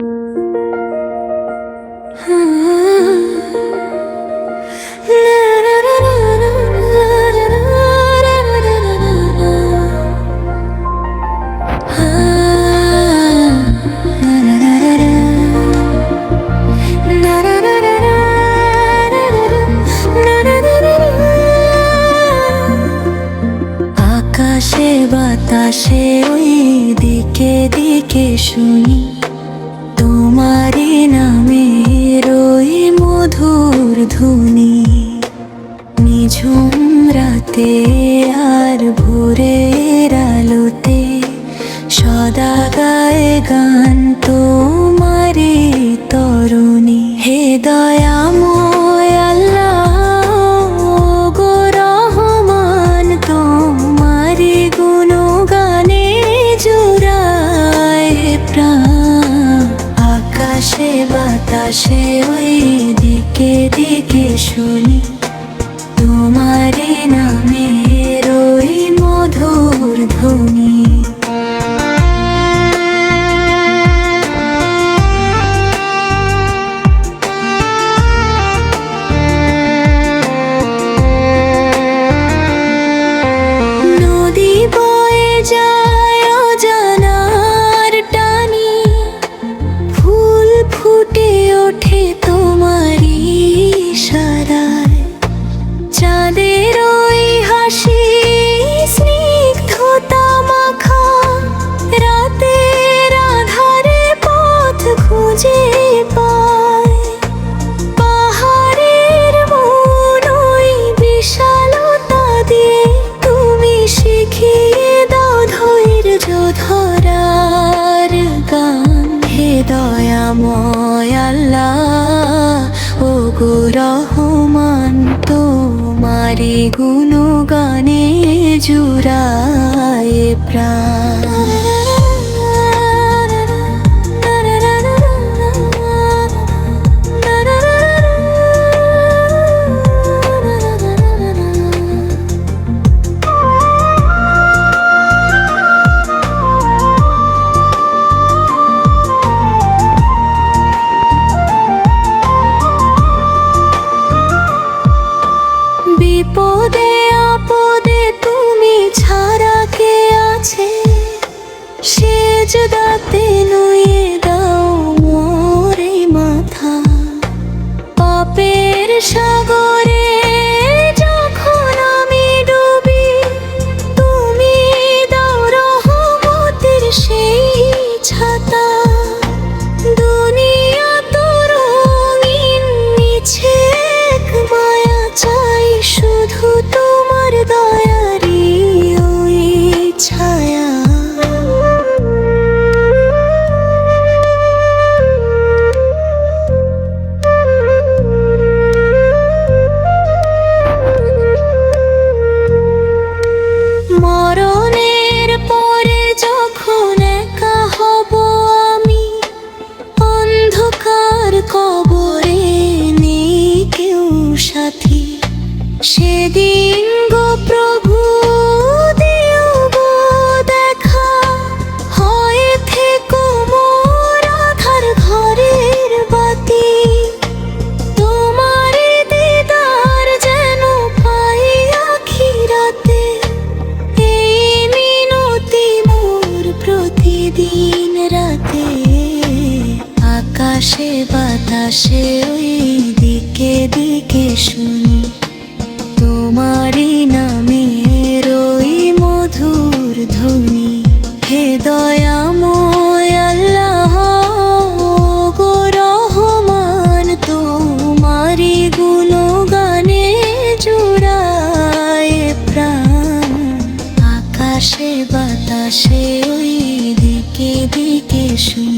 আকাশে বাতাসে ওই দিকে দিকে শুনি। তোমারই নামে রই মধুর ধুনি নিঝুম রাতে আর ভোরে আলোতে সদা গায়ে গান তোমারই বাতাসে ওই দিকে দিকে শুনি তোমারে নামে রই মধুর ধ্বনি। গো রহমান গুণ গানে জুড়ায় প্রাণ। সেজ দাঁতে নুয়ে দাও মোরে মাথা। পাপের সাগরে সেদিন দিও দেখা। হয় থেকো মোর ঘরের বাতি। যেন পাই প্রতিদিন রাতে। আকাশে বাতাসে ওই দিকে দিকে শুনি। তোমারই নামের ওই মধুর ধ্বনি। হে দয়াময় আল্লাহ গো রহমান তোমারি গুণগানে জুড়ায় প্রাণ। আকাশে বাতাসে ওই দিকে দিকে শুনি।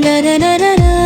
na na na na na.